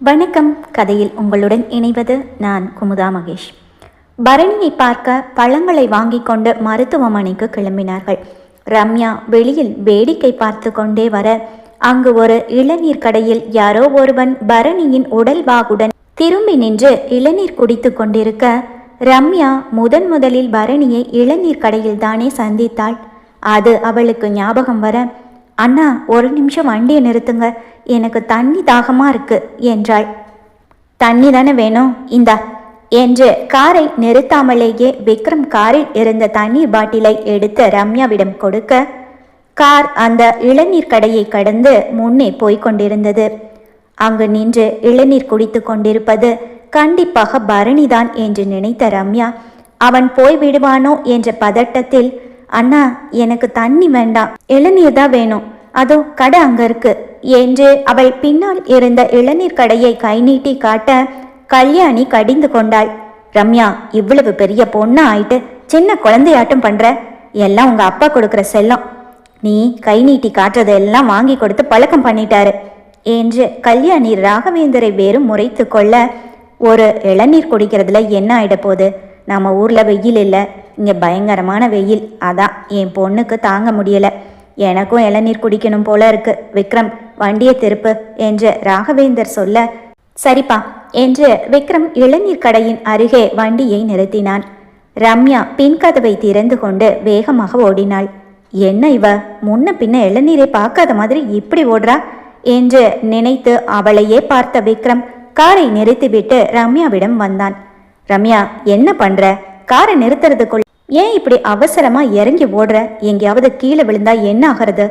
வணக்கம். கதையில் உங்களுடன் இணைவது நான் குமுதா மகேஷ். பரணியை பார்க்க பழங்களை வாங்கிக் கொண்டு மருத்துவமனைக்கு கிளம்பினார்கள். ரம்யா வெளியில் வேடிக்கை பார்த்து கொண்டே வர அங்கு ஒரு இளநீர் கடையில் யாரோ ஒருவன் பரணியின் உடல் வாகுடன் திரும்பி நின்று இளநீர் குடித்து கொண்டிருக்க ரம்யா முதன் முதலில் பரணியை இளநீர் கடையில் தானே சந்தித்தாள். அது அவளுக்கு ஞாபகம் வர அண்ணா ஒரு நிமிஷம் வண்டியை நிறுத்துங்க. எனக்கு தண்ணி தாகமாக இருக்கு என்றாள். தண்ணி தானே வேணும்? இந்தா. என்று காரை நிறுத்தாமலேயே விக்ரம் காரில் இருந்த தண்ணீர் பாட்டிலை எடுத்து ரம்யாவிடம் கொடுக்க கார் அந்த இளநீர் கடையை கடந்து முன்னே போய்க் கொண்டிருந்தது. அங்கு நின்று இளநீர் குடித்து கொண்டிருப்பது கண்டிப்பாக பரணிதான் என்று நினைத்த ரம்யா அவன் போய் விடுவானோ? என்ற பதட்டத்தில் அண்ணா எனக்கு தண்ணி வேண்டாம். இளநீர் தான் வேணும். அதோ கடை அங்க இருக்கு. என்று அவள் பின்னால் இருந்த இளநீர் கடையை கை நீட்டி காட்ட கல்யாணி கடிந்து கொண்டாள். ரம்யா இவ்வளவு பெரிய பொண்ணு ஆயிட்டு சின்ன குழந்தையாட்டம் பண்ற? எல்லாம் உங்க அப்பா கொடுக்குற செல்லம். நீ கை நீட்டி காட்டுறதெல்லாம் வாங்கி கொடுத்து பழக்கம் பண்ணிட்டாரு. என்று கல்யாணி ராகவேந்தரை வேறு முறைத்து கொள்ள ஒரு இளநீர் குடிக்கிறதுல என்ன ஆயிட போகுது? நம்ம ஊரில் வெயில் இல்லை. இங்கே பயங்கரமான வெயில். அதான் என் பொண்ணுக்கு தாங்க முடியலை. எனக்கும் இளநீர் குடிக்கணும் போல இருக்கு. விக்ரம் வண்டியை திருப்பு என்று ராகவேந்தர் சொல்ல சரிப்பா என்று விக்ரம் இளநீர் கடையின் அருகே வண்டியை நிறுத்தினான். ரம்யா பின் கதவை திறந்து கொண்டு வேகமாக ஓடினாள். என்ன இவ? முன்ன பின்ன இளநீரை பார்க்காத மாதிரி இப்படி ஓடுறா? என்று நினைத்து அவளையே பார்த்த விக்ரம் காரை நிறுத்திவிட்டு ரம்யாவிடம் வந்தான். ரம்யா என்ன பண்ற? காரை நிறுத்துறதுக்குள் ஏன் இப்படி அவசரமா இறங்கி ஓடுற? எங்கேயாவது கீழே விழுந்தா என்ன ஆகிறது?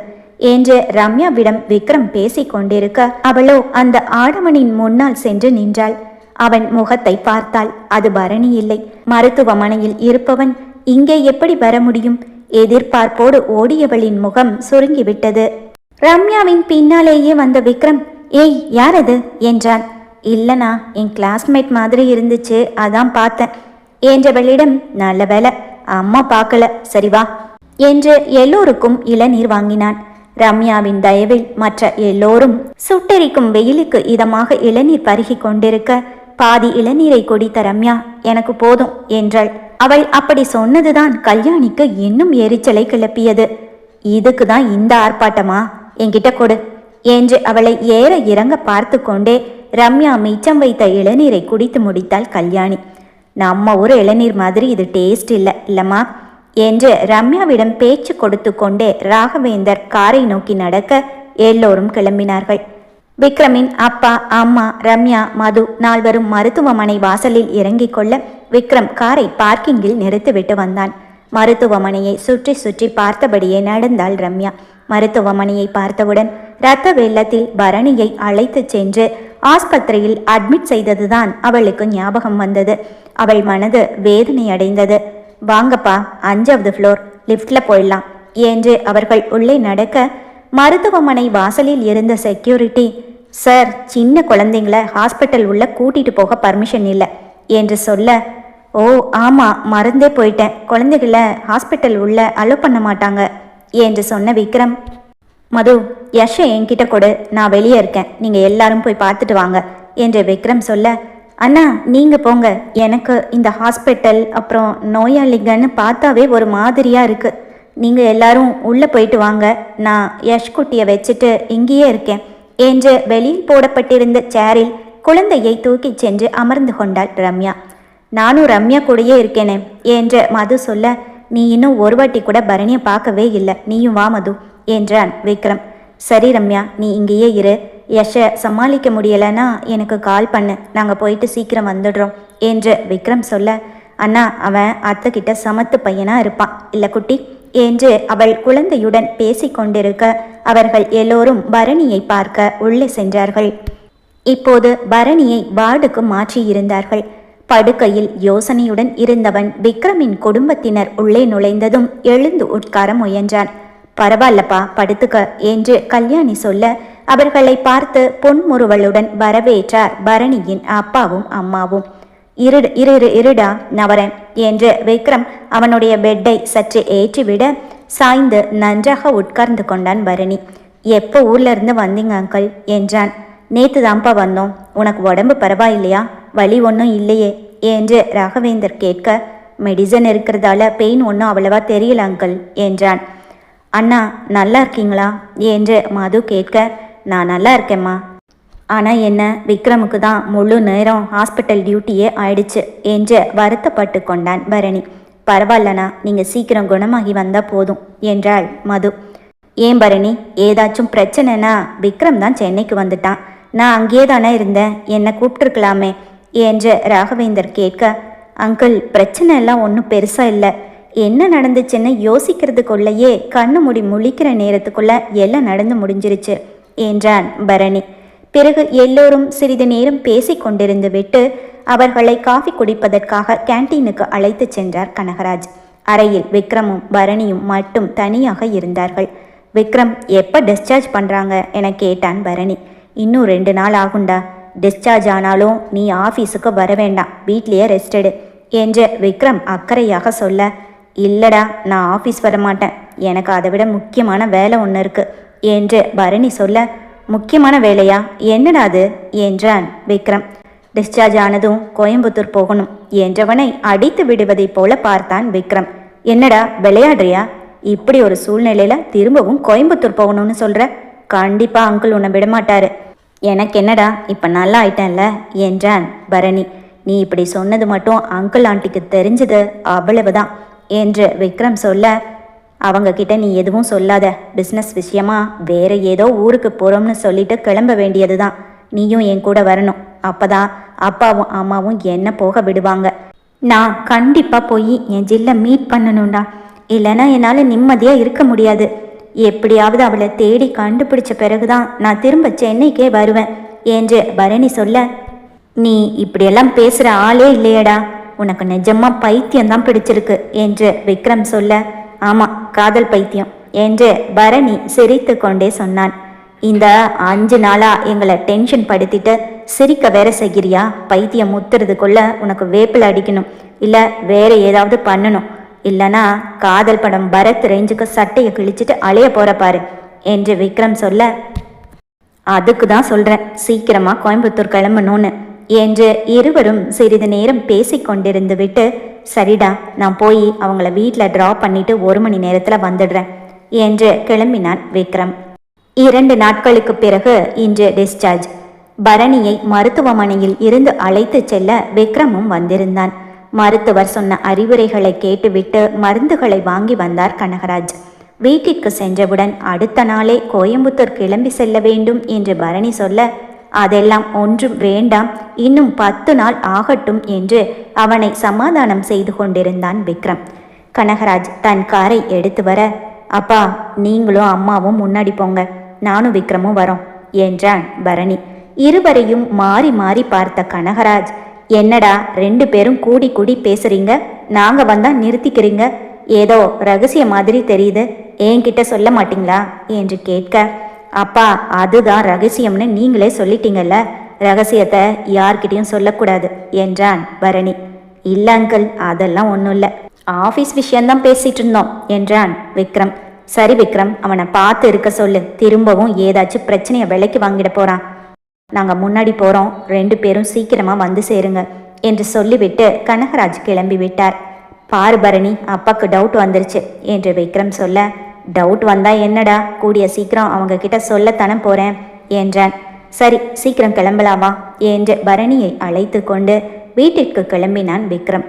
என்று ரம்யாவிடம் விக்ரம் பேசிக் கொண்டிருக்க அவளோ அந்த ஆடவனின் முன்னால் சென்று நின்றாள். அவன் முகத்தை பார்த்தாள் அது பரணி இல்லை. மருத்துவமனையில் இருப்பவன் இங்கே எப்படி வர முடியும்? எதிர்பார்ப்போடு ஓடியவளின் முகம் சுருங்கிவிட்டது. ரம்யாவின் பின்னாலேயே வந்த விக்ரம் ஏய் யார் அது? என்றான். இல்லனா என் கிளாஸ்மேட் மாதிரி இருந்துச்சு அதான் பார்த்தேன். என்றவளிடம் நல்ல வேலை அம்மா பார்க்கல சரி வா என்று எல்லோருக்கும் இளநீர் வாங்கினான். ரம்யாவின் தயவில் மற்ற எல்லோரும் சுட்டெரிக்கும் வெயிலுக்கு இதமாக இளநீர் பருகி கொண்டிருக்க பாதி இளநீரை குடித்த ரம்யா எனக்கு போதும் என்றாள். அவள் அப்படி சொன்னதுதான் கல்யாணிக்கு இன்னும் எரிச்சலை கிளப்பியது. இதுக்கு தான் இந்த ஆர்ப்பாட்டமா? என்கிட்ட கொடு என்று அவளை ஏற இறங்க பார்த்து கொண்டே ரம்யா மிச்சம் வைத்த இளநீரை குடித்து முடித்தாள் கல்யாணி. நம்ம ஊர் இளநீர் மாதிரி இது டேஸ்ட் இல்லை இல்லம்மா என்று ரம்யாவிடம் பேச்சு கொடுத்து கொண்டே ராகவேந்தர் காரை நோக்கி நடக்க எல்லோரும் கிளம்பினார்கள். விக்ரமின் அப்பா அம்மா ரம்யா மது நால்வரும் மருத்துவமனை வாசலில் இறங்கிக் கொள்ள விக்ரம் காரை பார்க்கிங்கில் நிறுத்திவிட்டு வந்தான். மருத்துவமனையை சுற்றி சுற்றி பார்த்தபடியே நடந்தாள் ரம்யா. மருத்துவமனையை பார்த்தவுடன் இரத்த வெள்ளத்தில் பரணியை அழைத்துச் சென்று ஆஸ்பத்திரியில் அட்மிட் செய்ததுதான் அவளுக்கு ஞாபகம் வந்தது. அவள் மனது வேதனை அடைந்தது வாங்கப்பா அஞ்சாவது ஃப்ளோர் லிஃப்ட்ல போயிடலாம். என்று அவர்கள் உள்ளே நடக்க மருத்துவமனை வாசலில் இருந்த செக்யூரிட்டி சார் சின்ன குழந்தைங்கள ஹாஸ்பிட்டல் உள்ள கூட்டிட்டு போக பர்மிஷன் இல்லை. என்று சொல்ல ஓ ஆமாம் மறந்தே போயிட்டேன். குழந்தைகளை ஹாஸ்பிட்டல் உள்ள அலோ பண்ண மாட்டாங்க. என்று சொன்ன விக்ரம் மது யஷை என்கிட்ட கொடு. நான் வெளியே இருக்கேன். நீங்கள் எல்லாரும் போய் பார்த்துட்டு வாங்க என்று விக்ரம் சொல்ல அண்ணா நீங்கள் போங்க. எனக்கு இந்த ஹாஸ்பிட்டல் அப்புறம் நோயாளிகள்னு பார்த்தாவே ஒரு மாதிரியாக இருக்குது நீங்கள் எல்லாரும் உள்ளே போயிட்டு வாங்க. நான் யஷ் குட்டியை வச்சுட்டு இங்கேயே இருக்கேன். என்று வெளியில் போடப்பட்டிருந்த சேரில் குழந்தையை தூக்கி சென்று அமர்ந்து கொண்டாள் ரம்யா. நானும் ரம்யா கூடயே இருக்கேனே என்று மது சொல்ல நீ இன்னும் ஒரு வாட்டி கூட பரணியை பார்க்கவே இல்லை. நீயும் வா மது. என்றான் விக்ரம். சரி ரம்யா நீ இங்கேயே இரு. யஷை சமாளிக்க முடியலைன்னா எனக்கு கால் பண்ணு. நாங்கள் போயிட்டு சீக்கிரம் வந்துடுறோம் என்று விக்ரம் சொல்ல. அண்ணா அவன் அத்தைக்கிட்ட சமத்து பையனாக இருப்பான். இல்லை குட்டி என்று அவள் குழந்தையுடன் பேசிக்கொண்டிருக்க அவர்கள் எல்லோரும் பரணியை பார்க்க உள்ளே சென்றார்கள். இப்போது பரணியை வார்டுக்கு மாற்றியிருந்தார்கள் படுக்கையில் யோசனையுடன் இருந்தவன் விக்ரமின் குடும்பத்தினர் உள்ளே நுழைந்ததும் எழுந்து உட்கார முயன்றான். பரவாயில்லப்பா படுத்துக்க என்று கல்யாணி சொல்ல அவர்களை பார்த்து பொன்முறுவலுடன் வரவேற்றார் பரணியின் அப்பாவும் அம்மாவும். இருடு இரு இரு இருடா நவரன் என்று விக்ரம் அவனுடைய பெட்டை சற்று ஏற்றிவிட சாய்ந்து நன்றாக உட்கார்ந்து கொண்டான் பரணி. எப்போ ஊர்ல இருந்து வந்தீங்க அங்கிள்? என்றான். நேத்து தான்ப்பா வந்தோம். உனக்கு உடம்பு பரவாயில்லையா? வலி ஒன்றும் இல்லையே என்று ராகவேந்தர் கேட்க மெடிசன் இருக்கிறதால பெயின் ஒன்றும் அவ்வளவா தெரியல அங்கிள் என்றான். அண்ணா நல்லா இருக்கீங்களா? என்று மது கேட்க நான் நல்லா இருக்கேம்மா. ஆனால் என்ன விக்ரமுக்கு தான் முழு நேரம் ஹாஸ்பிட்டல் டியூட்டியே ஆயிடுச்சு என்று வருத்தப்பட்டு கொண்டான் பரணி. பரவாயில்லண்ணா நீங்கள் சீக்கிரம் குணமாகி வந்தால் போதும் என்றாள் மது. ஏன் பரணி ஏதாச்சும் பிரச்சனைனா விக்ரம் தான் சென்னைக்கு வந்துட்டான். நான் அங்கேயே தானே இருந்தேன் என்னை கூப்பிட்டுருக்கலாமே என்று ராகவேந்தர் கேட்க அங்கிள் பிரச்சனை எல்லாம் ஒன்றும் பெருசாக இல்லை. என்ன நடந்துச்சுன்னு யோசிக்கிறதுக்குள்ளேயே கண்ணு முடி முழிக்கிற நேரத்துக்குள்ள எல்லாம் நடந்து முடிஞ்சிருச்சு என்றான் பரணி. பிறகு எல்லோரும் சிறிது நேரம் பேசி கொண்டிருந்து விட்டு அவர்களை காஃபி குடிப்பதற்காக கேண்டீனுக்கு அழைத்துச் சென்றார் கனகராஜ். அறையில் விக்ரமும் பரணியும் மட்டும் தனியாக இருந்தார்கள். விக்ரம் எப்போ டிஸ்சார்ஜ் பண்ணுறாங்க என கேட்டான் பரணி. இன்னும் ரெண்டு நாள் ஆகுண்டா டிஸ்சார்ஜ் ஆனாலும் நீ ஆஃபீஸுக்கு வர வேண்டாம். வீட்லேயே ரெஸ்ட் எடு என்று விக்ரம் அக்கறையாக சொல்ல இல்லடா நான் ஆஃபீஸ் வர மாட்டேன் எனக்கு அதை விட முக்கியமான வேலை ஒன்று இருக்கு. என்று பரணி சொல்ல முக்கியமான வேலையா? என்னடா அது? என்றான் விக்ரம். டிஸ்சார்ஜ் ஆனதும் கோயம்புத்தூர் போகணும் என்றவனை அடித்து விடுவதைப் போல பார்த்தான் விக்ரம். என்னடா விளையாடுறியா? இப்படி ஒரு சூழ்நிலையில திரும்பவும் கோயம்புத்தூர் போகணும்னு சொல்ற? கண்டிப்பா அங்கிள் உன்னை விடமாட்டாரு. எனக்கு என்னடா இப்ப நல்லா ஆயிட்டேன்ல? என்றான் பரணி. நீ இப்படி சொன்னது மட்டும் அங்கிள் ஆண்டிக்கு தெரிஞ்சது அவ்வளவுதான். என்று விக்ரம் சொல்ல அவங்க கிட்ட நீ எதுவும் சொல்லாத. பிஸ்னஸ் விஷயமா? வேற ஏதோ ஊருக்கு போறோம்னு சொல்லிட்டு கிளம்ப வேண்டியது தான் நீயும் என் கூட வரணும். அப்பதான் அப்பாவும் அம்மாவும் என்ன போக விடுவாங்க. நான் கண்டிப்பா போய் என் ஜில்ல மீட் பண்ணணும்டா. இல்லைன்னா என்னால் நிம்மதியாக இருக்க முடியாது. எப்படியாவது அவளை தேடி கண்டுபிடிச்ச பிறகுதான் நான் திரும்ப சென்னைக்கே வருவேன் என்று பரணி சொல்ல நீ இப்படியெல்லாம் பேசுகிற ஆளே இல்லையடா. உனக்கு நிஜமா பைத்தியம் தான் பிடிச்சிருக்கு என்று விக்ரம் சொல்ல ஆமாம் காதல் பைத்தியம் என்று பரணி சிரித்து கொண்டே சொன்னான். இந்த அஞ்சு நாளா எங்களை டென்ஷன் படுத்திட்டு சிரிக்க வேற செய்கிறியா? பைத்தியம் முத்துறதுக்குள்ள உனக்கு வேப்பில் அடிக்கணும். இல்லை வேற ஏதாவது பண்ணணும். இல்லனா காதல் படம் பரத் ரேஞ்சுக்கு சட்டையை கிழிச்சிட்டு அலைய போற பாரு என்று விக்ரம் சொல்ல அதுக்கு தான் சொல்றேன். சீக்கிரமா கோயம்புத்தூர் கிளம்பணும்னு. என்று இருவரும் சிறிது நேரம் பேசிக்கொண்டிருந்து விட்டு சரிடா நான் போய் அவங்கள வீட்டில் ட்ராப் பண்ணிட்டு ஒரு மணி நேரத்தில் வந்துடுறேன் என்று கிளம்பினான் விக்ரம். இரண்டு நாட்களுக்கு பிறகு இன்று டிஸ்சார்ஜ் பரணியை மருத்துவமனையில் இருந்து அழைத்து செல்ல விக்ரமும் வந்திருந்தான். மருத்துவர் சொன்ன அறிவுரைகளை கேட்டுவிட்டு மருந்துகளை வாங்கி வந்தார் கனகராஜ். வீட்டிற்கு சென்றவுடன் அடுத்த நாளே கோயம்புத்தூர் கிளம்பி செல்ல வேண்டும் என்று பரணி சொல்ல அதெல்லாம் ஒன்றும் வேண்டாம். இன்னும் பத்து நாள் ஆகட்டும் என்று அவனை சமாதானம் செய்து கொண்டிருந்தான் விக்ரம். கனகராஜ் தன் காரை எடுத்து வர அப்பா நீங்களும் அம்மாவும் முன்னாடி போங்க. நானும் விக்ரமும் வரோம் என்றான் பரணி. இருவரையும் மாறி மாறி பார்த்த கனகராஜ் என்னடா ரெண்டு பேரும் கூடி கூடி பேசுறீங்க? நாங்க வந்தா நிறுத்திக்கிறீங்க? ஏதோ ரகசிய மாதிரி தெரியுது. என்கிட்ட சொல்ல மாட்டீங்களா? என்று கேட்க அப்பா அதுதான் ரகசியம்னு நீங்களே சொல்லிட்டீங்கல்ல? ரகசியத்தை யார்கிட்டையும் சொல்லக்கூடாது என்றான் பரணி. இல்ல அங்கிள் அதெல்லாம் ஒன்றும் இல்லை ஆஃபீஸ் விஷயம்தான் பேசிட்டு இருந்தோம் என்றான் விக்ரம். சரி விக்ரம் அவனை பார்த்து இருக்க சொல்லு. திரும்பவும் ஏதாச்சும் பிரச்சனையை விலைக்கு வாங்கிட போறான். நாங்கள் முன்னாடி போகிறோம் ரெண்டு பேரும் சீக்கிரமாக வந்து சேருங்க என்று சொல்லிவிட்டு கனகராஜ் கிளம்பி விட்டார் பாரு பரணி அப்பாக்கு டவுட் வந்துருச்சு என்று விக்ரம் சொல்ல டவுட் வந்தா என்னடா? கூடிய சீக்கிரம் அவங்க கிட்ட சொல்லத்தானே போறேன் என்றான். சரி சீக்கிரம் கிளம்பலாமா? என்று பரணியை அழைத்து கொண்டு வீட்டிற்கு கிளம்பினான் விக்ரம்.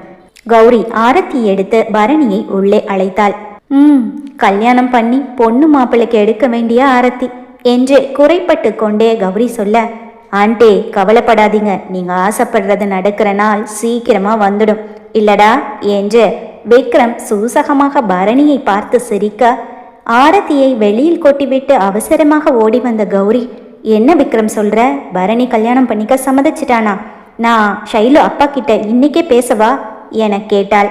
கௌரி ஆரத்தி எடுத்து பரணியை உள்ளே அழைத்தாள். ம் கல்யாணம் பண்ணி பொண்ணு மாப்பிள்ளைக்கு எடுக்க வேண்டிய ஆரத்தி என்று குறைப்பட்டு கொண்டே கௌரி சொல்ல ஆண்டே கவலைப்படாதீங்க. நீங்க ஆசைப்படுறது நடக்கிற நாள் சீக்கிரமா வந்துடும். இல்லடா என்று விக்ரம் சூசகமாக பரணியை பார்த்து சிரிக்க ஆரத்தியை வெளியில் கொட்டிவிட்டு அவசரமாக ஓடி வந்த கௌரி என்ன விக்ரம் சொல்ற? பரணி கல்யாணம் பண்ணிக்க சம்மதிச்சிட்டானா? நான் ஷைலு அப்பா கிட்ட இன்னைக்கே பேசவா? என கேட்டாள்.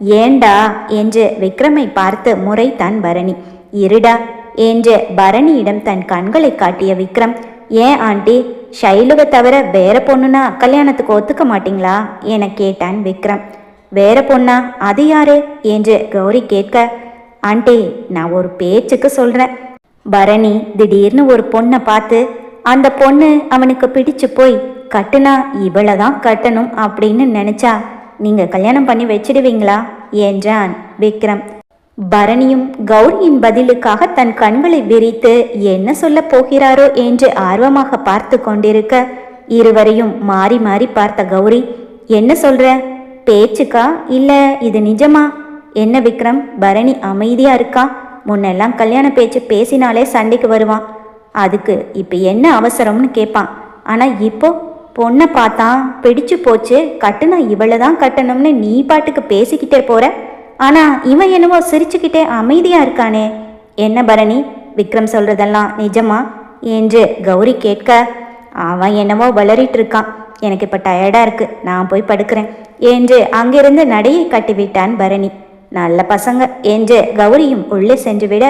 ஏண்டா? என்று விக்ரமை பார்த்து முறைத்தான் பரணி. இருடா என்று பரணியிடம் தன் கண்களை காட்டிய விக்ரம். ஏன் ஆண்டி ஷைலுவை தவிர வேற பொண்ணுனா கல்யாணத்துக்கு ஒத்துக்க மாட்டீங்களா? என கேட்டான் விக்ரம். வேற பொண்ணா? அது யாரு? என்று கௌரி கேட்க ஆண்டி நான் ஒரு பேச்சுக்கு சொல்றேன். பரணி திடீர்னு ஒரு பொண்ணை பார்த்து அந்த பொண்ணு அவனுக்கு பிடிச்சு போய் கட்டுனா இவளை தான் கட்டணும் அப்படின்னு நினைச்சா நீங்க கல்யாணம் பண்ணி வச்சிடுவீங்களா? என்றான் விக்ரம். பரணியும் கௌரியின் பதிலுக்காக தன் கண்களை விரித்து என்ன சொல்லப் போகிறாரோ? என்று ஆர்வமாக பார்த்து கொண்டிருக்க இருவரையும் மாறி மாறி பார்த்த கௌரி என்ன சொல்ற? பேச்சுக்கா? இல்ல இது நிஜமா? என்ன விக்ரம் பரணி அமைதியாக இருக்கா? முன்னெல்லாம் கல்யாண பேச்சு பேசினாலே சண்டைக்கு வருவான். அதுக்கு இப்போ என்ன அவசரம்னு கேட்பான் ஆனால் இப்போ பொண்ணை பார்த்தா பிடிச்சு போச்சு கட்டுனா இவளை தான் கட்டணும்னு நீ பாட்டுக்கு பேசிக்கிட்டே போற. ஆனால் இவன் என்னவோ சிரிச்சுக்கிட்டே அமைதியாக இருக்கானே. என்ன பரணி விக்ரம் சொல்றதெல்லாம் நிஜமா? என்று கௌரி கேட்க அவன் என்னவோ வளரிட்டு இருக்கான். எனக்கு இப்போ டயர்டாக இருக்கு. நான் போய் படுக்கிறேன். என்று அங்கிருந்து நடையை கட்டிவிட்டான் பரணி. நல்ல பசங்க என்று கௌரியும் உள்ளே சென்றுவிட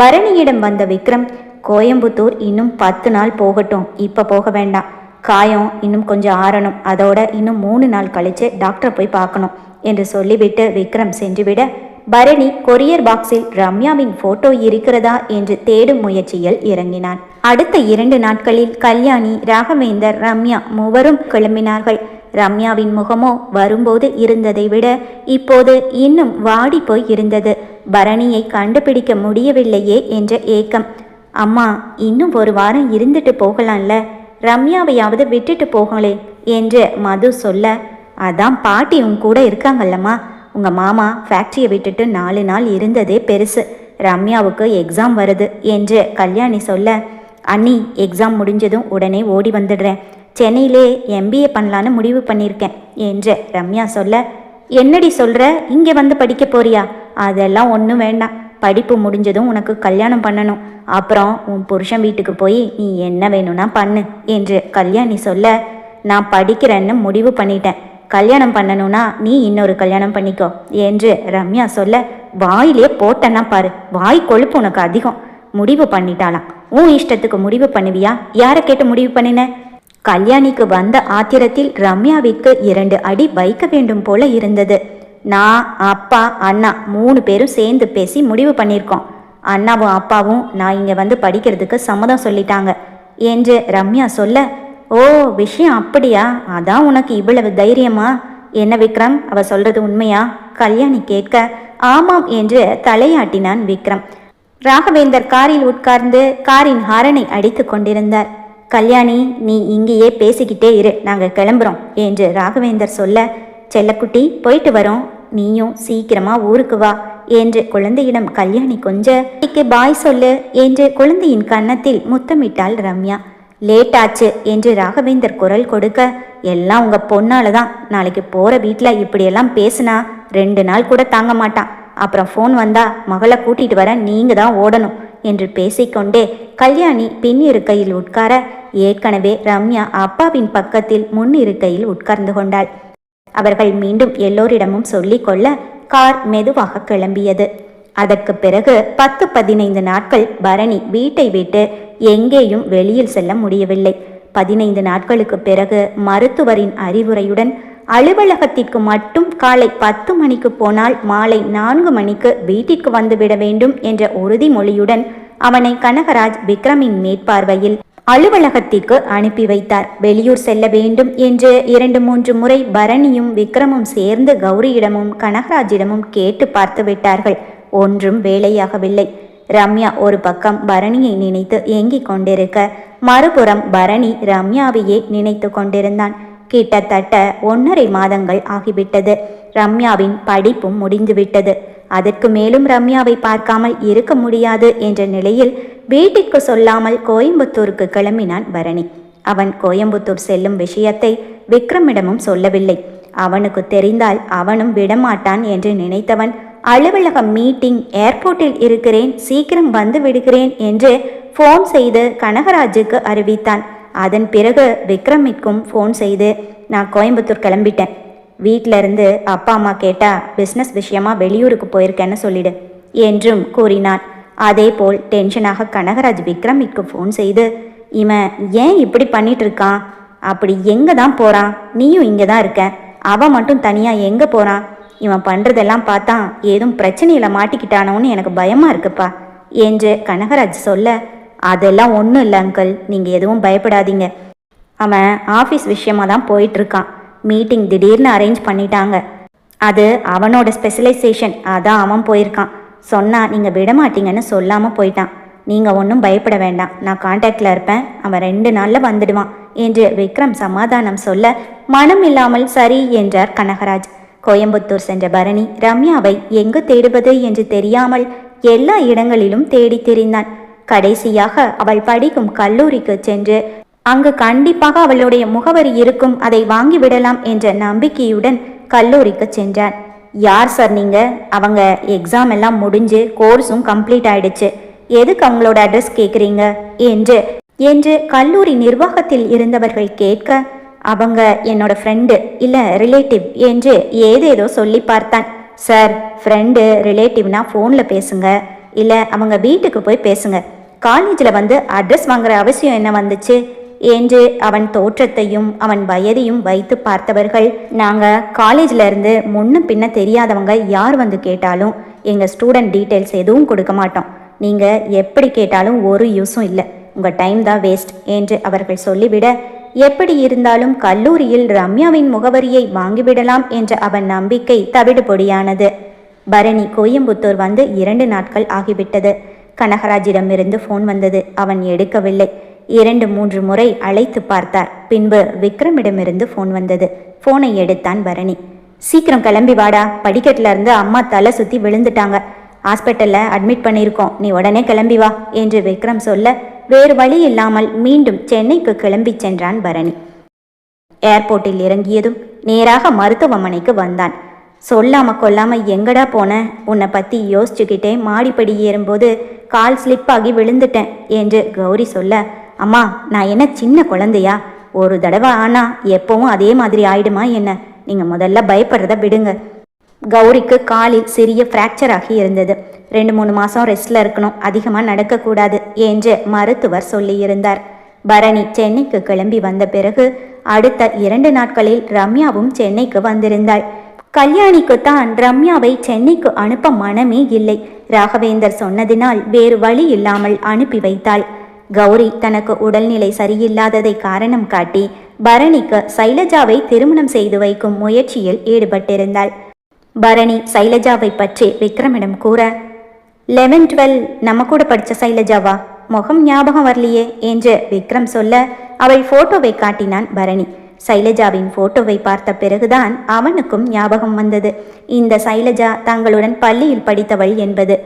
பரணியிடம் வந்த விக்ரம் கோயம்புத்தூர் இன்னும் பத்து நாள் போகட்டும் இப்போ போக வேண்டாம். காயம் இன்னும் கொஞ்சம் ஆறணும். அதோட இன்னும் மூணு நாள் கழிச்சு டாக்டரை போய் பார்க்கணும் என்று சொல்லிவிட்டு விக்ரம் சென்றுவிட பரணி கொரியர் பாக்ஸில் ரம்யாவின் போட்டோ இருக்கிறதா என்று தேடும் முயற்சியில் இறங்கினான். அடுத்த இரண்டு நாட்களில் கல்யாணி ராகவேந்தர் ரம்யா மூவரும் கிளம்பினார்கள். ரம்யாவின் முகமோ வரும்போது இருந்ததை விட இப்போது இன்னும் வாடி போய் இருந்தது. பரணியை கண்டுபிடிக்க முடியவில்லையே என்ற ஏக்கம். அம்மா இன்னும் ஒரு வாரம் இருந்துட்டு போகலாம்ல. ரம்யாவையாவது விட்டுட்டு போகலே என்று மது சொல்ல அதான் பாட்டி உன் கூட இருக்காங்கல்லம்மா. உங்க மாமா ஃபேக்டரியை விட்டுட்டு நாலு நாள் இருந்ததே பெருசு. ரம்யாவுக்கு எக்ஸாம் வருது என்று கல்யாணி சொல்ல அண்ணி எக்ஸாம் முடிஞ்சதும் உடனே ஓடி வந்துடுறேன். சென்னையிலே எம்பிஏ பண்ணலான்னு முடிவு பண்ணியிருக்கேன் என்று ரம்யா சொல்ல என்னடி சொல்கிற இங்கே வந்து படிக்க போறியா? அதெல்லாம் ஒன்றும் வேண்டாம். படிப்பு முடிஞ்சதும் உனக்கு கல்யாணம் பண்ணணும். அப்புறம் உன் புருஷன் வீட்டுக்கு போய் நீ என்ன வேணும்னா பண்ணு என்று கல்யாணி சொல்ல நான் படிக்கிறேன்னு முடிவு பண்ணிட்டேன். கல்யாணம் பண்ணணும்னா நீ இன்னொரு கல்யாணம் பண்ணிக்கோ என்று ரம்யா சொல்ல வாயிலே போட்டேன்னா பாரு. வாய் கொழுப்பு உனக்கு அதிகம். முடிவு பண்ணிட்டாளாம். உன் இஷ்டத்துக்கு முடிவு பண்ணுவியா? யாரை கேட்டு முடிவு பண்ணின? கல்யாணிக்கு வந்த ஆத்திரத்தில் ரம்யாவிற்கு இரண்டு அடி வைக்க வேண்டும் போல இருந்தது. நான் அப்பா அண்ணா மூணு பேரும் சேர்ந்து பேசி முடிவு பண்ணியிருக்கோம் அண்ணாவும் அப்பாவும் நான் இங்கே வந்து படிக்கிறதுக்கு சம்மதம் சொல்லிட்டாங்க என்று ரம்யா சொல்ல ஓ விஷயம் அப்படியா? அதான் உனக்கு இவ்வளவு தைரியமா? என்ன விக்ரம் அவ சொல்றது உண்மையா? கல்யாணி கேட்க ஆமாம் என்று தலையாட்டினான் விக்ரம். ராகவேந்தர் காரில் உட்கார்ந்து காரின் ஹாரனை அடித்து கொண்டிருந்தார். கல்யாணி நீ இங்கேயே பேசிக்கிட்டே இரு நாங்கள் கிளம்புறோம் என்று ராகவேந்தர் சொல்ல செல்லக்குட்டி போயிட்டு வரோம் நீயும் சீக்கிரமா ஊருக்கு வா என்று குழந்தையிடம் கல்யாணி கொஞ்ச "இன்னைக்கு பாய் சொல்லு என்று குழந்தையின் கன்னத்தில் முத்தமிட்டாள் ரம்யா. லேட் ஆச்சு என்று ராகவேந்தர் குரல் கொடுக்க எல்லாம் உங்க பொண்ணால தான் நாளைக்கு போற வீட்டில் இப்படியெல்லாம் பேசுனா ரெண்டு நாள் கூட தாங்க மாட்டான். அப்புறம் ஃபோன் வந்தா மகளை கூட்டிட்டு வர நீங்க தான் ஓடணும் என்று பேசிக்கொண்டே கல்யாணி பின் இருக்கையில் உட்கார ஏற்கனவே ரம்யா அப்பாவின் பக்கத்தில் முன்னிருக்கையில் உட்கார்ந்து கொண்டாள். அவர்கள் மீண்டும் எல்லோரிடமும் சொல்லிக்கொள்ள கார் மெதுவாக கிளம்பியது. அதற்கு பிறகு பத்து பதினைந்து நாட்கள் பரணி வீட்டை விட்டு எங்கேயும் வெளியில் செல்ல முடியவில்லை. பதினைந்து நாட்களுக்கு பிறகு மருத்துவரின் அறிவுரையுடன் அலுவலகத்திற்கு மட்டும் காலை பத்து மணிக்கு போனால் மாலை நான்கு மணிக்கு வீட்டிற்கு வந்துவிட வேண்டும் என்ற உறுதிமொழியுடன் அவனை கனகராஜ் விக்ரமின் மேற்பார்வையில் அலுவலகத்திற்கு அனுப்பி வைத்தார். வெளியூர் செல்ல வேண்டும் என்று இரண்டு மூன்று முறை பரணியும் விக்ரமும் சேர்ந்து கௌரியிடமும் கனகராஜிடமும் கேட்டு பார்த்து விட்டார்கள். ஒன்றும் வேலையாகவில்லை. ரம்யா ஒரு பக்கம் பரணியை நினைத்து ஏங்கிக் கொண்டிருக்க மறுபுறம் பரணி ரம்யாவையே நினைத்து கொண்டிருந்தான். கிட்டத்தட்ட ஒன்றரை மாதங்கள் ஆகிவிட்டது. ரம்யாவின் படிப்பும் முடிந்துவிட்டது. அதற்கு மேலும் ரம்யாவை பார்க்காமல் இருக்க முடியாது என்ற நிலையில் வீட்டிற்கு சொல்லாமல் கோயம்புத்தூருக்கு கிளம்பினான் பரணி. அவன் கோயம்புத்தூர் செல்லும் விஷயத்தை விக்ரமிடமும் சொல்லவில்லை. அவனுக்கு தெரிந்தால் அவனும் விடமாட்டான் என்று நினைத்தவன் அலுவலக மீட்டிங் ஏர்போர்ட்டில் இருக்கிறேன் சீக்கிரம் வந்து விடுகிறேன் என்று ஃபோன் செய்து கனகராஜுக்கு அறிவித்தான். அதன் பிறகு விக்ரமிற்கும் ஃபோன் செய்து நான் கோயம்புத்தூர் கிளம்பிட்டேன். வீட்டிலிருந்து அப்பா அம்மா கேட்டா பிஸ்னஸ் விஷயமா வெளியூருக்கு போயிருக்கேன்னு சொல்லிடு என்றும் கூறினான். அதேபோல் டென்ஷனாக கனகராஜ் விக்ரமிக்கு ஃபோன் செய்து இவன் ஏன் இப்படி பண்ணிட்டு இருக்கான் அப்படி எங்கே தான் போகிறான் நீயும் இங்கே தான் இருக்க. அவன் மட்டும் தனியாக எங்கே போகிறான் இவன் பண்ணுறதெல்லாம் பார்த்தா ஏதும் பிரச்சனையில் மாட்டிக்கிட்டானோன்னு எனக்கு பயமாக இருக்குப்பா என்று கனகராஜ் சொல்ல அதெல்லாம் ஒன்றும் இல்லை அங்கிள் நீங்கள் எதுவும் பயப்படாதீங்க. அவன் ஆஃபீஸ் விஷயமாக தான் போயிட்டுருக்கான். மீட்டிங் திடீர்னு அரேஞ்ச் பண்ணிட்டாங்க. அது அவனோட ஸ்பெஷலைசேஷன். அதான் அவன் போயிருக்கான். சொன்னால் நீங்கள் விடமாட்டீங்கன்னு சொல்லாமல் போயிட்டான். நீங்கள் ஒன்றும் பயப்பட வேண்டாம். நான் காண்டாக்டில் இருப்பேன். அவன் ரெண்டு நாளில் வந்துடுவான். என்று விக்ரம் சமாதானம் சொல்ல மனம் இல்லாமல் சரி என்றார் கனகராஜ். கோயம்புத்தூர் சென்ற பரணி ரம்யாவை எங்கு தேடுவது? என்று தெரியாமல் எல்லா இடங்களிலும் தேடித் திரிந்தான். கடைசியாக அவள் படிக்கும் கல்லூரிக்கு சென்று அங்கு கண்டிப்பாக அவளுடைய முகவரி இருக்கும். அதை வாங்கி விடலாம் என்ற நம்பிக்கையுடன் கல்லூரிக்கு சென்றான். யார் சார் நீங்க? அவங்க எக்ஸாம் எல்லாம் முடிஞ்சு கோர்ஸும் கம்ப்ளீட் ஆயிடுச்சு. எதுக்கு அவங்களோட அட்ரஸ் கேட்குறீங்க என்று என்று கல்லூரி நிர்வாகத்தில் இருந்தவர்கள் கேட்க அவங்க என்னோட ஃப்ரெண்டு இல்லை ரிலேட்டிவ் என்று ஏதேதோ சொல்லி பார்த்தான். சார் ஃப்ரெண்டு ரிலேட்டிவ்னா ஃபோனில் பேசுங்க. இல்லை அவங்க வீட்டுக்கு போய் பேசுங்க. காலேஜில் வந்து அட்ரஸ் வாங்குற அவசியம் என்ன வந்துச்சு? என்று அவன் தோற்றத்தையும் அவன் வயதையும் வைத்து பார்த்தவர்கள் நாங்கள் காலேஜில் இருந்து முன்ன பின்ன தெரியாதவங்க யார் வந்து கேட்டாலும் எங்கள் ஸ்டூடெண்ட் டீட்டெயில்ஸ் எதுவும் கொடுக்க மாட்டோம். நீங்கள் எப்படி கேட்டாலும் ஒரு யூஸும் இல்லை. உங்கள் டைம் தான் வேஸ்ட் என்று அவர்கள் சொல்லிவிட எப்படி இருந்தாலும் கல்லூரியில் ரம்யாவின் முகவரியை வாங்கிவிடலாம் என்ற அவன் நம்பிக்கை தவிடுபொடியானது. பரணி கோயம்புத்தூர் வந்து இரண்டு நாட்கள் ஆகிவிட்டது. கனகராஜிடமிருந்து ஃபோன் வந்தது. அவன் எடுக்கவில்லை. இரண்டு மூன்று முறை அழைத்து பார்த்தார். பின்பு விக்ரமிடமிருந்து ஃபோன் வந்தது. ஃபோனை எடுத்தான் பரணி. சீக்கிரம் கிளம்பி வாடா. படிக்கட்டில் இருந்து அம்மா தலை சுத்தி விழுந்துட்டாங்க. ஹாஸ்பிட்டல்ல அட்மிட் பண்ணியிருக்கோம். நீ உடனே கிளம்பி வா என்று விக்ரம் சொல்ல வேறு வழி இல்லாமல் மீண்டும் சென்னைக்கு கிளம்பி சென்றான் பரணி. ஏர்போர்ட்டில் இறங்கியதும் நேராக மருத்துவமனைக்கு வந்தான். சொல்லாம கொல்லாம எங்கடா போன? உன்னை பத்தி யோசிச்சுக்கிட்டே மாடிப்படி ஏறும்போது கால் ஸ்லிப் ஆகி விழுந்துட்டேன் என்று கௌரி சொல்ல அம்மா நான் என்ன சின்ன குழந்தையா? ஒரு தடவை ஆனா எப்பவும் அதே மாதிரி ஆயிடுமா என்ன? நீங்க முதல்ல பயப்படுறத விடுங்க. கௌரிக்கு காலில் சிறிய ஃப்ராக்சர் ஆகி இருந்தது. ரெண்டு மூணு மாசம் ரெஸ்ட்ல இருக்கணும். அதிகமாக நடக்கக்கூடாது என்று மருத்துவர் சொல்லியிருந்தார். பரணி சென்னைக்கு கிளம்பி வந்த பிறகு அடுத்த இரண்டு நாட்களில் ரம்யாவும் சென்னைக்கு வந்திருந்தாள். கல்யாணிக்குத்தான் ரம்யாவை சென்னைக்கு அனுப்ப மனமே இல்லை. ராகவேந்தர் சொன்னதினால் வேறு வழி இல்லாமல் அனுப்பி வைத்தாள். கௌரி தனக்கு உடல்நிலை சரியில்லாததை காரணம் காட்டி பரணிக்கு சைலஜாவை திருமணம் செய்து வைக்கும் முயற்சியில் ஈடுபட்டிருந்தாள். பரணி சைலஜாவை பற்றி விக்ரமிடம் கூற லெவன் டுவெல் நம்ம கூட படித்த சைலஜாவா? முகம் ஞாபகம் வரலையே என்று விக்ரம் சொல்ல அவள் போட்டோவை காட்டினான் பரணி. சைலஜாவின் போட்டோவை பார்த்த பிறகுதான் அவனுக்கும் ஞாபகம் வந்தது. இந்த சைலஜா தங்களுடன் பள்ளியில் படித்தவள் என்பது.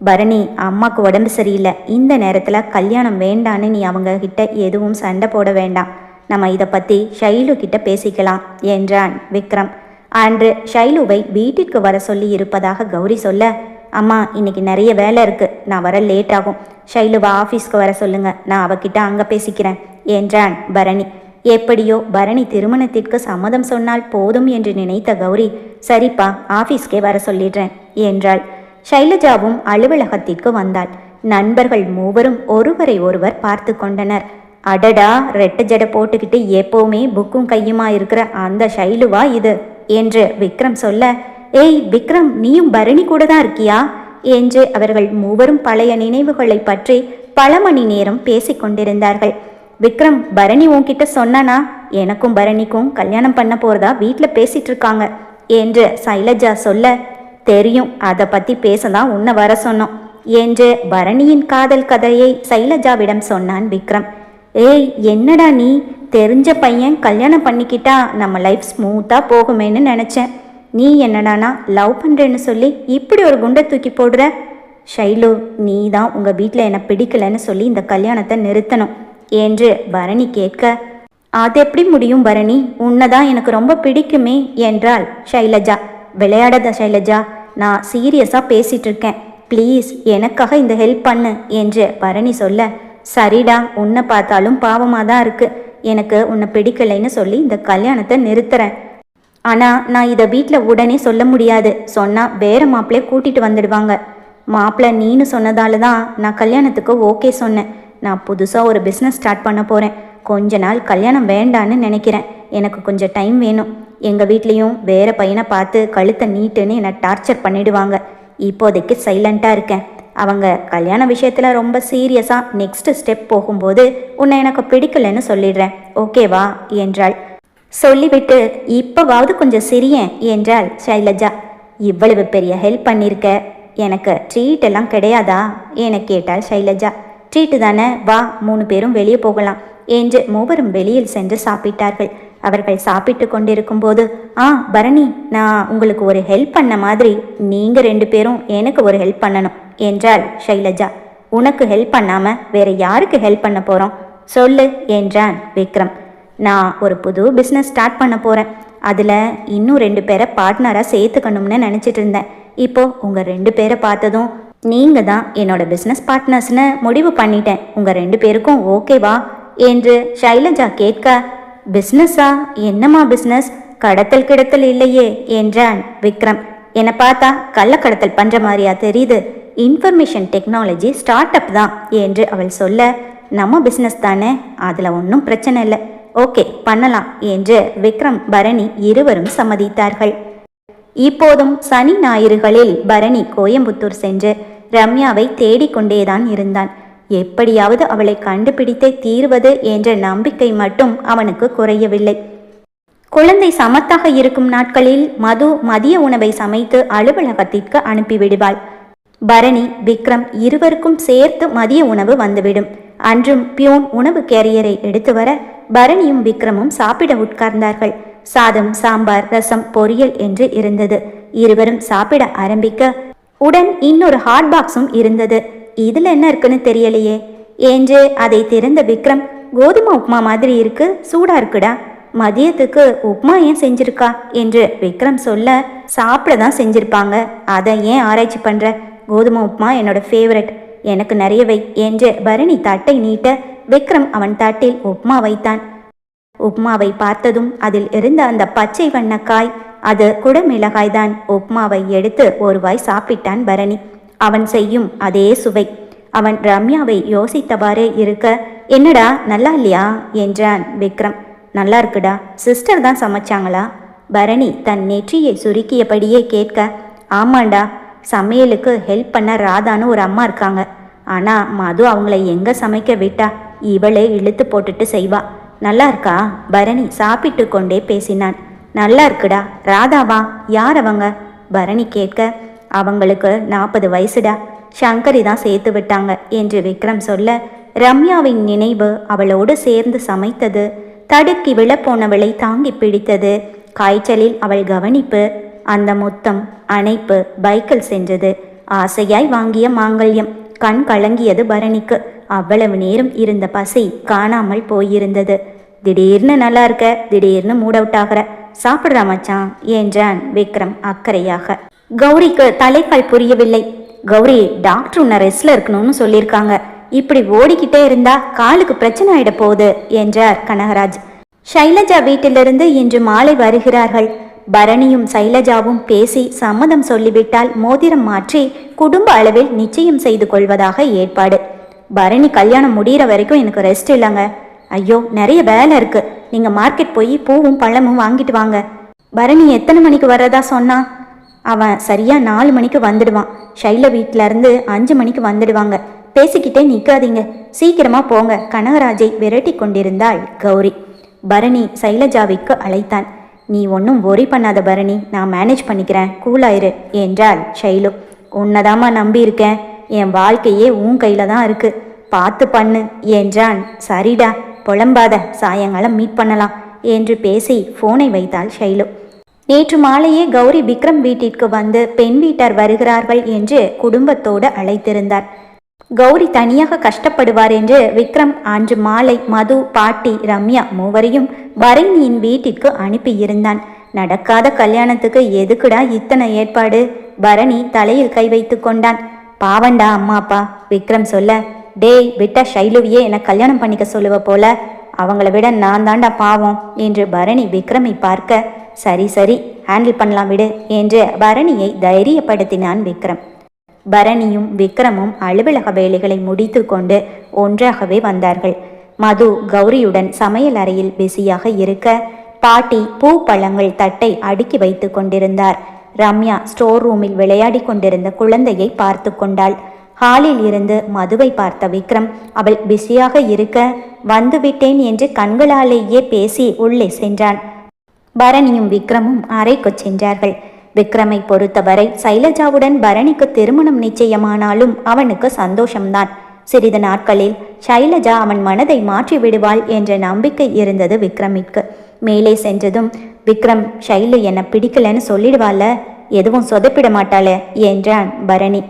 பரணி அம்மாக்கு உடம்பு சரியில்லை. இந்த நேரத்தில் கல்யாணம் வேண்டான்னு நீ அவங்க கிட்ட எதுவும் சண்டை போட வேண்டாம். நம்ம இதை பற்றி ஷைலு கிட்ட பேசிக்கலாம் என்றான் விக்ரம். அன்று ஷைலுவை வீட்டிற்கு வர சொல்லி இருப்பதாக கௌரி சொல்ல அம்மா இன்னைக்கு நிறைய வேலை இருக்கு. நான் வர லேட் ஆகும். ஷைலுவா ஆஃபீஸ்க்கு வர சொல்லுங்க. நான் அவகிட்ட அங்கே பேசிக்கிறேன் என்றான் பரணி. எப்படியோ பரணி திருமணத்திற்கு சம்மதம் சொன்னால் போதும் என்று நினைத்த கௌரி சரிப்பா ஆஃபீஸ்க்கே வர சொல்லிடுறேன் என்றாள். ஷைலஜாவும் அலுவலகத்திற்கு வந்தாள். நண்பர்கள் மூவரும் ஒருவரை ஒருவர் பார்த்து கொண்டனர். அடடா ரெட்ட ஜடை போட்டுக்கிட்டு எப்போவுமே புக்கும் கையுமா இருக்கிற அந்த ஷைலுவா இது? என்று விக்ரம் சொல்ல ஏய் விக்ரம் நீயும் பரணி கூட தான் இருக்கியா? என்று அவர்கள் மூவரும் பழைய நினைவுகளை பற்றி பல மணி நேரம் பேசிக் கொண்டிருந்தார்கள். விக்ரம் பரணி உன்கிட்ட சொன்னானா? எனக்கும் பரணிக்கும் கல்யாணம் பண்ண போறதா? வீட்டில் பேசிட்டு இருக்காங்க. என்று சைலஜா சொல்ல தெரியும். அதை பத்தி பேசதான் உன்னை வர சொன்னோம். என்று பரணியின் காதல் கதையை சைலஜாவிடம் சொன்னான் விக்ரம். ஏய் என்னடா நீ? தெரிஞ்ச பையன் கல்யாணம் பண்ணிக்கிட்டா நம்ம லைஃப் ஸ்மூத்தா போகுமேன்னு நினைச்சேன். நீ என்னடானா லவ் பண்ணுறேன்னு சொல்லி இப்படி ஒரு குண்டை தூக்கி போடுற? ஷைலு நீ தான் உங்கள் வீட்டில் என்ன பிடிக்கலன்னு சொல்லி இந்த கல்யாணத்தை நிறுத்தணும் என்று பரணி கேட்க. அது எப்படி முடியும் பரணி? உன்னை தான் எனக்கு ரொம்ப பிடிக்குமே என்றாள் ஷைலஜா. விளையாடாத சைலஜா. நான் சீரியஸாக பேசிகிட்டு இருக்கேன் ப்ளீஸ் எனக்காக இந்த ஹெல்ப் பண்ணு என்று பரணி சொல்ல சரிடா உன்னை பார்த்தாலும் பாவமாக தான் இருக்குது எனக்கு உன்னை பிடிக்கலைன்னு சொல்லி இந்த கல்யாணத்தை நிறுத்துறேன். ஆனால் நான் இதை வீட்டில் உடனே சொல்ல முடியாது. சொன்னால் வேற மாப்பிள்ளைய கூட்டிகிட்டு வந்துடுவாங்க. மாப்பிள்ளை நீனு சொன்னதால தான் நான் கல்யாணத்துக்கு ஓகே சொன்னேன். நான் புதுசாக ஒரு பிஸ்னஸ் ஸ்டார்ட் பண்ண போகிறேன் கொஞ்ச நாள் கல்யாணம் வேண்டான்னு நினைக்கிறேன். எனக்கு கொஞ்சம் டைம் வேணும். எங்கள் வீட்லேயும் வேற பையனை பார்த்து கழுத்தை நீட்டுன்னு என்னை டார்ச்சர் பண்ணிடுவாங்க. இப்போதைக்கு சைலண்ட்டாக இருக்கேன். அவங்க கல்யாண விஷயத்தில் ரொம்ப சீரியஸாக நெக்ஸ்ட் ஸ்டெப் போகும்போது உன்னை எனக்கு பிடிக்கலன்னு சொல்லிடுறேன். ஓகேவா? என்றாள். சொல்லிவிட்டு இப்போவாவது கொஞ்சம் சிரியேன் என்றாள் சைலஜா. இவ்வளவு பெரிய ஹெல்ப் பண்ணியிருக்க எனக்கு ட்ரீட் எல்லாம் கிடையாதா? என கேட்டாள் சைலஜா. ட்ரீட்டு தானே? வா மூணு பேரும் வெளியே போகலாம். என்று மூவரும் வெளியில் சென்று சாப்பிட்டார்கள். அவர்கள் சாப்பிட்டு கொண்டிருக்கும் போது ஆ பரணி நான் உங்களுக்கு ஒரு ஹெல்ப் பண்ண மாதிரி நீங்க ரெண்டு பேரும் எனக்கு ஒரு ஹெல்ப் பண்ணணும் என்றாள் ஷைலஜா. உனக்கு ஹெல்ப் பண்ணாம வேற யாருக்கு ஹெல்ப் பண்ண போறோம்? சொல்லு என்றான் விக்ரம். நான் ஒரு புது பிஸ்னஸ் ஸ்டார்ட் பண்ண போறேன். அதில் இன்னும் ரெண்டு பேரை பார்ட்னராக சேர்த்துக்கணும்னு நினச்சிட்டு இருந்தேன். இப்போ உங்கள் ரெண்டு பேரை பார்த்ததும் நீங்கள் தான் என்னோட பிஸ்னஸ் பார்ட்னர்ஸ்னு முடிவு பண்ணிட்டேன். உங்கள் ரெண்டு பேருக்கும் ஓகேவா என்று ஷைலஜா கேட்க பிஸ்னஸா? என்னம்மா பிஸ்னஸ்? கடத்தல் கிடத்தல் இல்லையே என்றான் விக்ரம். என்னை பார்த்தா கள்ளக்கடத்தல் பண்ற மாதிரியா தெரியுது. இன்ஃபர்மேஷன் டெக்னாலஜி ஸ்டார்ட் அப் தான் என்று அவள் சொல்ல. நம்ம பிஸ்னஸ் தானே அதில் ஒன்றும் பிரச்சனை இல்லை. ஓகே பண்ணலாம் என்று விக்ரம் பரணி இருவரும் சம்மதித்தார்கள். இப்போதும் சனி ஞாயிறுகளில் பரணி கோயம்புத்தூர் சென்று ரம்யாவை தேடிக்கொண்டேதான் இருந்தான். எப்படியாவது அவளை கண்டுபிடித்தே தீர்வது என்ற நம்பிக்கை மட்டும் அவனுக்கு குறையவில்லை. குழந்தை சமத்தாக இருக்கும் நாட்களில் மது மதிய உணவை சமைத்து அலுவலகத்திற்கு அனுப்பிவிடுவாள். பரணி விக்ரம் இருவருக்கும் சேர்த்து மதிய உணவு வந்துவிடும். அன்றும் பியூன் உணவு கேரியரை எடுத்து வர பரணியும் விக்ரமும் சாப்பிட உட்கார்ந்தார்கள். சாதம் சாம்பார் ரசம் பொரியல் என்று இருந்தது. இருவரும் சாப்பிட ஆரம்பிக்க உடன் இன்னொரு ஹாட் பாக்ஸும் இருந்தது. இதில் என்ன இருக்குன்னு தெரியலையே. என்று அதை திறந்த விக்ரம் கோதுமை உப்மா மாதிரி இருக்கு சூடா இருக்குடா. மதியத்துக்கு உப்மா ஏன் செஞ்சிருக்கா? என்று விக்ரம் சொல்ல சாப்பிட தான் செஞ்சிருப்பாங்க. அதை ஏன் ஆராய்ச்சி பண்ற? கோதுமை உப்மா என்னோட ஃபேவரட் எனக்கு நிறையவை என்று பரணி தட்டை நீட்ட விக்ரம் அவன் தட்டில் உப்மா வைத்தான். உப்மாவை பார்த்ததும் அதில் இருந்த அந்த பச்சை வண்ணக்காய் அது குடமிளகாய்தான். உப்மாவை எடுத்து ஒரு வாய் சாப்பிட்டான் பரணி. அவன் செய்யும் அதே சுவை. அவன் ரம்யாவை யோசித்தவாறே இருக்க என்னடா நல்லா இல்லையா? என்றான் விக்ரம். நல்லா இருக்குடா. சிஸ்டர் தான் சமைச்சாங்களா? பரணி தன் நெற்றியை சுருக்கியபடியே கேட்க ஆமாண்டா. சமையலுக்கு ஹெல்ப் பண்ண ராதான்னு ஒரு அம்மா இருக்காங்க. ஆனா மது அவங்கள எங்க சமைக்க விட்டா? இவளே இழுத்து போட்டுட்டு செய்வா. நல்லா இருக்கா? பரணி சாப்பிட்டு கொண்டே பேசினான். நல்லா இருக்குடா. ராதாவா யார் அவங்க? பரணி கேட்க அவங்களுக்கு நாற்பது வயசுடா. சங்கரி தான் சேர்த்து விட்டாங்க என்று விக்ரம் சொல்ல ரம்யாவின் நினைவு அவளோடு சேர்ந்து சமைத்தது. தடுக்கி விழப்போனவளை தாங்கி பிடித்தது. காய்ச்சலில் அவள் கவனிப்பு அந்த முத்தம் அணைப்பு பைக்கில் சென்றது. ஆசையாய் வாங்கிய மாங்கல்யம் கண் கலங்கியது பரணிக்கு. அவ்வளவு நேரம் இருந்த பசி காணாமல் போயிருந்தது. திடீர்னு நல்லா இருக்க திடீர்னு மூட் அவுட் ஆகிற. சாப்பிட்றா மச்சான் என்றான் விக்ரம் அக்கறையாக. கௌரிக்கு தலைக்கால் புரியவில்லை. கௌரி டாக்டர் உன்னை ரெஸ்ட்ல இருக்கணும்னு சொல்லியிருக்காங்க. இப்படி ஓடிக்கிட்டே இருந்தா காலுக்கு பிரச்சனை ஆயிட போகுது என்றார் கனகராஜ். ஷைலஜா வீட்டிலிருந்து இன்று மாலை வருகிறார்கள். பரணியும் சைலஜாவும் பேசி சம்மதம் சொல்லிவிட்டால் மோதிரம் மாற்றி குடும்ப அளவில் நிச்சயம் செய்து கொள்வதாக ஏற்பாடு. பரணி கல்யாணம் முடிகிற வரைக்கும் எனக்கு ரெஸ்ட் இல்லைங்க. ஐயோ நிறைய வேலை இருக்கு. நீங்க மார்க்கெட் போய் பூவும் பழமும் வாங்கிட்டு வாங்க. பரணி எத்தனை மணிக்கு வர்றதா சொன்னா? அவன் சரியாக நாலு மணிக்கு வந்துடுவான். ஷைல வீட்டிலேருந்து இருந்து அஞ்சு மணிக்கு வந்துடுவாங்க. பேசிக்கிட்டே நிற்காதீங்க சீக்கிரமாக போங்க. கனகராஜை விரட்டி கொண்டிருந்தாள் கௌரி. பரணி சைலஜாவிற்கு அழைத்தான். நீ ஒன்றும் ஒரி பண்ணாத பரணி. நான் மேனேஜ் பண்ணிக்கிறேன். கூலாயிரு என்றாள் ஷைலு. உன்னதாமா நம்பி இருக்கேன். என் வாழ்க்கையே உன் கையில் தான் இருக்குது பார்த்து பண்ணு என்றான் சரிடா. புலம்பாத சாயங்காலம் மீட் பண்ணலாம் என்று பேசி ஃபோனை வைத்தாள் ஷைலு. நேற்று மாலையே கௌரி விக்ரம் வீட்டிற்கு வந்து பெண் வீட்டார் வருகிறார்கள் என்று குடும்பத்தோடு அழைத்திருந்தார். கௌரி தனியாக கஷ்டப்படுவார் என்று விக்ரம் அன்று மாலை மது பாட்டி ரம்யா மூவரையும் பரணியின் வீட்டிற்கு அனுப்பியிருந்தான். நடக்காத கல்யாணத்துக்கு எதுக்குடா இத்தனை ஏற்பாடு? பரணி தலையில் கை வைத்து கொண்டான். பாவண்டா அம்மா அப்பா விக்ரம் சொல்ல டேய் விட்டா ஷைலுவியே என கல்யாணம் பண்ணிக்க சொல்லுவ போல. அவங்கள விட நான் தாண்டா பாவம் என்று பரணி விக்ரமை பார்க்க சரி சரி ஹேண்டில் பண்ணலாம் விடு என்று பரணியை தைரியப்படுத்தினான் விக்ரம். பரணியும் விக்ரமும் அலுவலக வேலைகளை முடித்து கொண்டு ஒன்றாகவே வந்தார்கள். மது கௌரியுடன் சமையல் அறையில் பிஸியாக இருக்க பாட்டி பூ பழங்கள் தட்டை அடுக்கி வைத்து கொண்டிருந்தார். ரம்யா ஸ்டோர் ரூமில் விளையாடி கொண்டிருந்த குழந்தையை பார்த்து கொண்டாள். ஹாலில் இருந்து மதுவை பார்த்த விக்ரம் அவள் பிஸியாக இருக்க வந்துவிட்டேன் என்று கண்களாலேயே பேசி உள்ளே சென்றான். பரணியும் விக்ரமும் அறைக்கு சென்றார்கள். விக்ரமை பொறுத்தவரை சைலஜாவுடன் பரணிக்கு திருமணம் நிச்சயமானாலும் அவனுக்கு சந்தோஷம்தான். சிறிது நாட்களில் சைலஜா அவன் மனதை மாற்றி விடுவாள் என்ற நம்பிக்கை இருந்தது விக்ரமிற்கு. மேலே சென்றதும் விக்ரம் ஷைலு என்னை பிடிக்கலன்னு சொல்லிடுவாள்ல எதுவும் சொதப்பிட மாட்டாளே? என்றான் பரணி.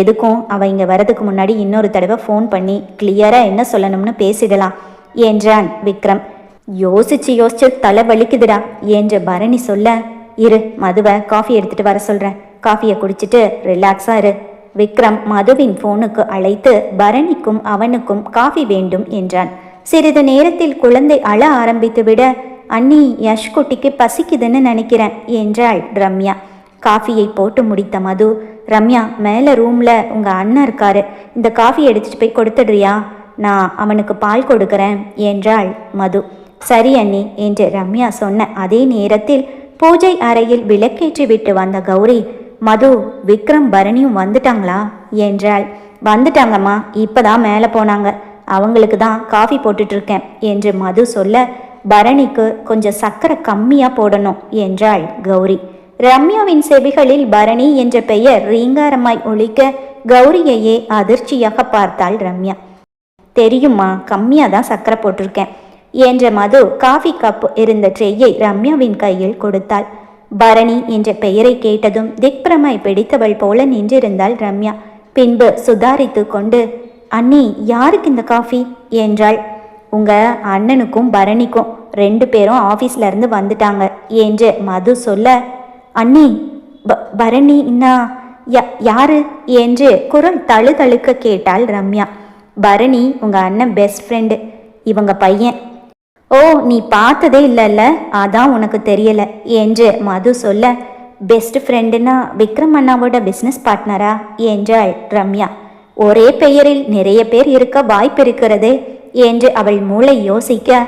எதுக்கும்? அவ இங்க வரதுக்கு முன்னாடி இன்னொரு தடவை ஃபோன் பண்ணி கிளியரா என்ன சொல்லணும்னு பேசிடலாம் என்றான் விக்ரம். யோசிச்சு யோசிச்சு தலை வலிக்குதுடா என்று பரணி சொல்ல இரு மதுவை காஃபி எடுத்துட்டு வர சொல்றேன். காஃபியை குடிச்சிட்டு ரிலாக்ஸா இரு. விக்ரம் மதுவின் போனுக்கு அழைத்து பரணிக்கும் அவனுக்கும் காஃபி வேண்டும் என்றான். சிறிது நேரத்தில் குழந்தை அழ ஆரம்பித்து விட அண்ணி யஷ் குட்டிக்கு பசிக்குதுன்னு நினைக்கிறேன் என்றாள் ரம்யா. காஃபியை போட்டு முடித்த மது ரம்யா மேலே ரூமில் உங்கள் அண்ணன் இருக்காரு இந்த காஃபி எடுத்துட்டு போய் கொடுத்துடுறியா? நான் அவனுக்கு பால் கொடுக்குறேன் என்றாள் மது. சரி அண்ணி என்று ரம்யா சொன்ன அதே நேரத்தில் பூஜை அறையில் விளக்கேற்றி விட்டு வந்த கௌரி மது விக்ரம் பரணியும் வந்துட்டாங்களா? என்றாள். வந்துட்டாங்கம்மா இப்பதான் மேலே போனாங்க. அவங்களுக்கு தான் காஃபி போட்டுட்டு இருக்கேன் என்று மது சொல்ல பரணிக்கு கொஞ்சம் சக்கரை கம்மியா போடணும் என்றாள் கௌரி. ரம்யாவின் செவிகளில் பரணி என்ற பெயர் ரீங்காரமாய் ஒழிக்க கௌரியையே அதிர்ச்சியாக பார்த்தாள் ரம்யா. தெரியுமா கம்மியா தான் சக்கரை போட்டிருக்கேன். என்ற மது காஃபி கப் இருந்த ட்ரேயை ரம்யாவின் கையில் கொடுத்தாள். பரணி என்ற பெயரை கேட்டதும் திக்பிரமாய் பிடித்தவள் போல நின்றிருந்தாள் ரம்யா. பின்பு சுதாரித்து கொண்டு அண்ணி யாருக்கு இந்த காஃபி? என்றாள். உங்க அண்ணனுக்கும் பரணிக்கும் ரெண்டு பேரும் ஆஃபீஸ்ல இருந்து வந்துட்டாங்க என்று மது சொல்ல அண்ணி ப பரணி இன்னா யா யாரு? என்று குரல் தழுதழுக்க கேட்டாள் ரம்யா. பரணி உங்க அண்ணன் பெஸ்ட் ஃப்ரெண்டு இவங்க பையன். ஓ நீ பார்த்ததே இல்லைல்ல? அதான் உனக்கு தெரியல. என்று மது சொல்ல பெஸ்ட் ஃப்ரெண்டுனா விக்ரம் அண்ணாவோட பிஸ்னஸ் பார்ட்னரா என்றாள் ரம்யா. ஒரே பெயரில் நிறைய பேர் இருக்க வாய்ப்பு இருக்கிறதே என்று அவள் மூளை யோசிக்க.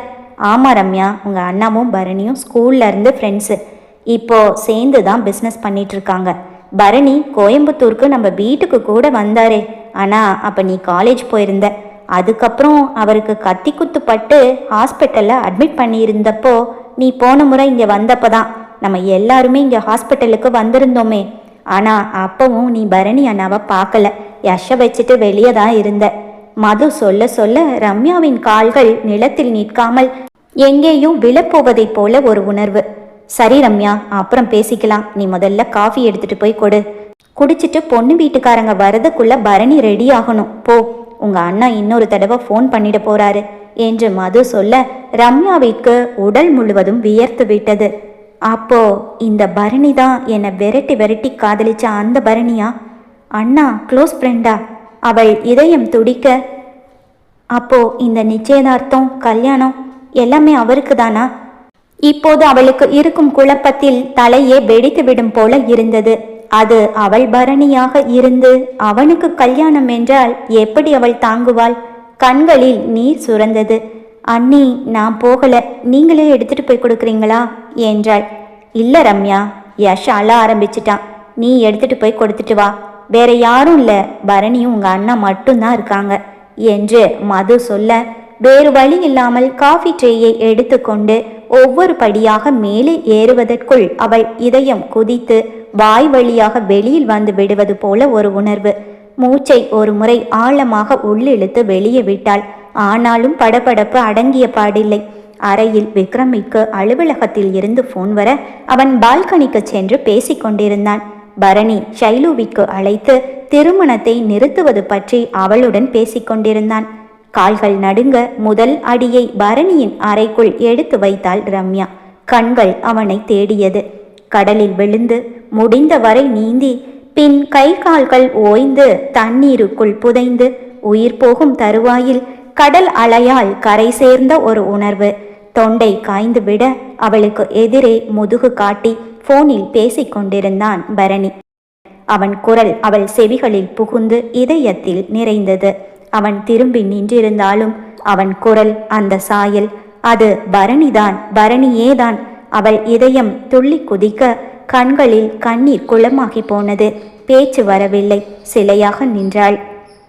ஆமாம் ரம்யா உங்கள் அண்ணாவும் பரணியும் ஸ்கூல்ல இருந்து ஃப்ரெண்ட்ஸு இப்போ சேர்ந்து தான் பிஸ்னஸ் பண்ணிட்டு இருக்காங்க. பரணி கோயம்புத்தூருக்கு நம்ம வீட்டுக்கு கூட வந்தாரே. ஆனால் அப்போ நீ காலேஜ் போயிருந்த. அதுக்கப்புறம் அவருக்கு கத்தி குத்துப்பட்டு ஹாஸ்பிட்டலில் அட்மிட் பண்ணியிருந்தப்போ நீ போன முறை இங்கே வந்தப்போ தான் நம்ம எல்லாருமே இங்கே ஹாஸ்பிட்டலுக்கு வந்திருந்தோமே. ஆனால் அப்பவும் நீ பரணி அண்ணாவை பார்க்கல. யஷ வச்சுட்டு வெளியே தான் இருந்த. மது சொல்ல சொல்ல ரம்யாவின் கால்கள் நிலத்தில் நிற்காமல் எங்கேயும் விழப்போவதைப் போல ஒரு உணர்வு. சரி ரம்யா அப்புறம் பேசிக்கலாம். நீ முதல்ல காஃபி எடுத்துட்டு போய் கொடு. குடிச்சிட்டு பொண்ணு வீட்டுக்காரங்க வரதுக்குள்ள பரணி ரெடி ஆகணும். போ. உங்க அண்ணா இன்னொரு தடவை ஃபோன் பண்ணிட போறாரு என்று மது சொல்ல ரம்யாவிற்கு உடல் முழுவதும் வியர்த்து விட்டது. அப்போ இந்த பரணி தான் என்னை விரட்டி விரட்டி காதலிச்ச அந்த பரணியா? அண்ணா க்ளோஸ் ஃப்ரெண்டா அவள் இதயம் துடிக்க அப்போ இந்த நிச்சயதார்த்தம் கல்யாணம் எல்லாமே அவருக்கு தானா? இப்போது அவளுக்கு இருக்கும் குழப்பத்தில் தலையே வெடித்து விடும் போல இருந்தது. அது அவள் பரணியாக இருந்து அவனுக்கு கல்யாணம் என்றால் எப்படி அவள் தாங்குவாள்? கண்களில் நீர் சுரந்தது. அண்ணி நான் போகல. நீங்களே எடுத்துட்டு போய் கொடுக்குறீங்களா? என்றாள். இல்ல ரம்யா. யஷ் அழ ஆரம்பிச்சிட்டான். நீ எடுத்துட்டு போய் கொடுத்துட்டு வா. வேற யாரும் இல்ல. பரணியும் உங்க அண்ணா மட்டும்தான் இருக்காங்க என்று மது சொல்ல வேறு வழி இல்லாமல் காஃபி ட்ரேயை எடுத்துக்கொண்டு ஒவ்வொரு படியாக மேலே ஏறுவதற்குள் அவள் இதயம் குதித்து வாய் வழியாக வெளியில் வந்து விடுவது போல ஒரு உணர்வு. மூச்சை ஒரு முறை ஆழமாக உள்ளிழுத்து வெளியே விட்டாள். ஆனாலும் படபடப்பு அடங்கிய பாடில்லை. அறையில் விக்ரமிக்கு அலுவலகத்தில் இருந்து போன் வர அவன் பால்கனிக்கு சென்று பேசிக் கொண்டிருந்தான். பரணி ஷைலுவிக்கு அழைத்து திருமணத்தை நிறுத்துவது பற்றி அவளுடன் பேசிக்கொண்டிருந்தான் கால்கள் நடுங்க முதல் அடியை பரணியின் அறைக்குள் எடுத்து வைத்தாள் ரம்யா. கண்கள் அவனை தேடியது. கடலில் விழுந்து முடிந்தவரை நீந்தி பின் கை கால்கள் ஓய்ந்து தண்ணீருக்குள் புதைந்து உயிர் போகும் தருவாயில் கடல் அலையால் கரை சேர்ந்த ஒரு உணர்வு. தொண்டை காய்ந்து விட அவளுக்கு எதிரே முதுகு காட்டி போனில் பேசிக் கொண்டிருந்தான் பரணி. அவன் குரல் அவள் செவிகளில் புகுந்து இதயத்தில் நிறைந்தது. அவன் திரும்பி நின்றிருந்தாலும் அவன் குரல் அந்த சாயல். அது பரணிதான் பரணியேதான். அவள் இதயம் துள்ளி குதிக்க கண்களில் கண்ணீர் குளமாகி போனது. பேச்சு வரவில்லை. சிலையாக நின்றாள்.